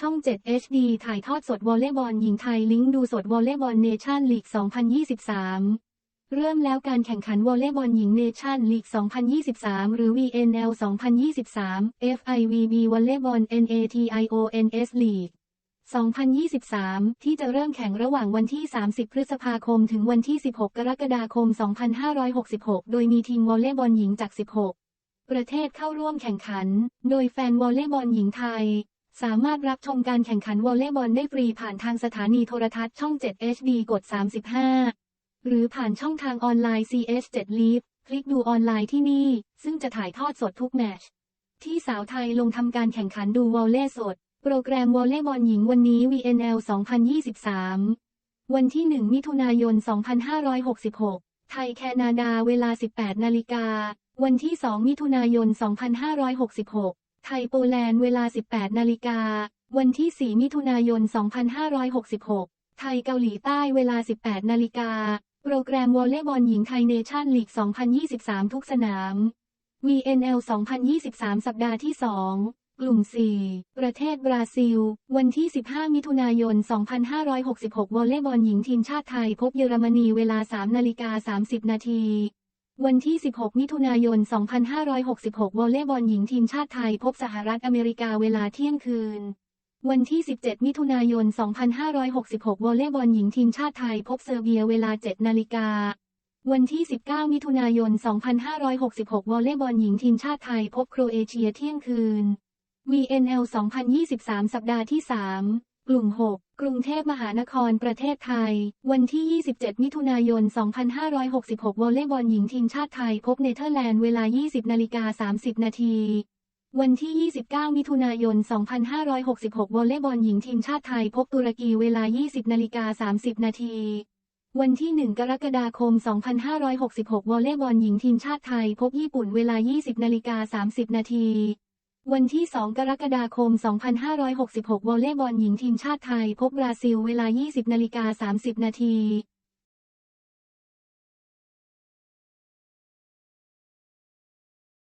ช่อง 7 HD ถ่ายทอดสดวอลเลย์บอลหญิงไทยลิงก์ดูสดวอลเลย์บอลเนชั่นลีก 2023 เริ่มแล้วการแข่งขันวอลเลย์บอลหญิงเนชั่นลีก 2023 หรือ VNL 2023 FIVB วอลเลย์บอล NATIONS League 2023 ที่จะเริ่มแข่งระหว่างวันที่ 30 พฤษภาคม ถึงวันที่ 16 กรกฎาคม 2566 โดยมีทีมวอลเลย์บอลหญิงจาก 16 ประเทศเข้าร่วมแข่งขัน โดยแฟนวอลเลย์บอลหญิงไทย สามารถรับชมการแข่งขันวอลเลย์บอลได้ฟรีผ่านทางสถานีโทรทัศน์ช่อง 7 HD กด 35 หรือผ่านช่องทางออนไลน์ CS7 Live คลิกดูออนไลน์ที่นี่ ซึ่งจะถ่ายทอดสดทุกแมตช์ที่สาวไทยลงทำการแข่งขันดูวอลเลย์สด โปรแกรมวอลเลย์บอลหญิงวันนี้ VNL 2023 วันที่ 1 มิถุนายน 2566 ไทยแคนาดาเวลา 18 นาฬิกา วันที่ 2 มิถุนายน 2566 ไทยโปแลนด์เวลา 18 นาฬิกา วันที่ 4 มิถุนายน 2566 ไทยเกาหลีใต้เวลา 18 นาฬิกา โปรแกรมวอลเลย์บอลหญิงไทยเนชั่นลีก 2023 ทุกสนาม VNL 2023 สัปดาห์ที่ 2 กลุ่ม 4 ประเทศบราซิล วันที่ 15 มิถุนายน 2566 วอลเลย์บอลหญิงทีมชาติไทยพบเยอรมนีเวลา 3 นาฬิกา 30 นาที วันที่ 16 มิถุนายน 2566 วอลเลย์บอลหญิงทีมชาติไทยพบสหรัฐอเมริกาเวลาเที่ยงคืน วันที่ 17 มิถุนายน 2566 วอลเลย์บอลหญิงทีมชาติไทยพบเซอร์เบียเวลา 7 นาฬิกา วันที่ 19 มิถุนายน 2566 วอลเลย์บอลหญิงทีมชาติไทยพบโครเอเชียเที่ยงคืน VNL 2023 สัปดาห์ที่ 3 กลุ่ม 6 กรุงเทพมหานครประเทศไทย วันที่ 27 มิถุนายน 2566 วอลเลย์บอลหญิงทีมชาติไทยพบเนเธอร์แลนด์เวลา 20นาฬิกา30 นาทีวันที่ 29 มิถุนายน 2566 วอลเลย์บอลหญิงทีมชาติไทยพบตุรกีเวลา 20นาฬิกา30 นาที วันที่ 1 กรกฎาคม 2566 วอลเลย์บอลหญิงทีมชาติไทยพบญี่ปุ่นเวลา 20นาฬิกา30 นาที วันที่ 2 กรกฎาคม 2566 วอลเลย์บอลหญิงทีมชาติไทย พบบราซิล เวลา 20นาฬิกา30 นาที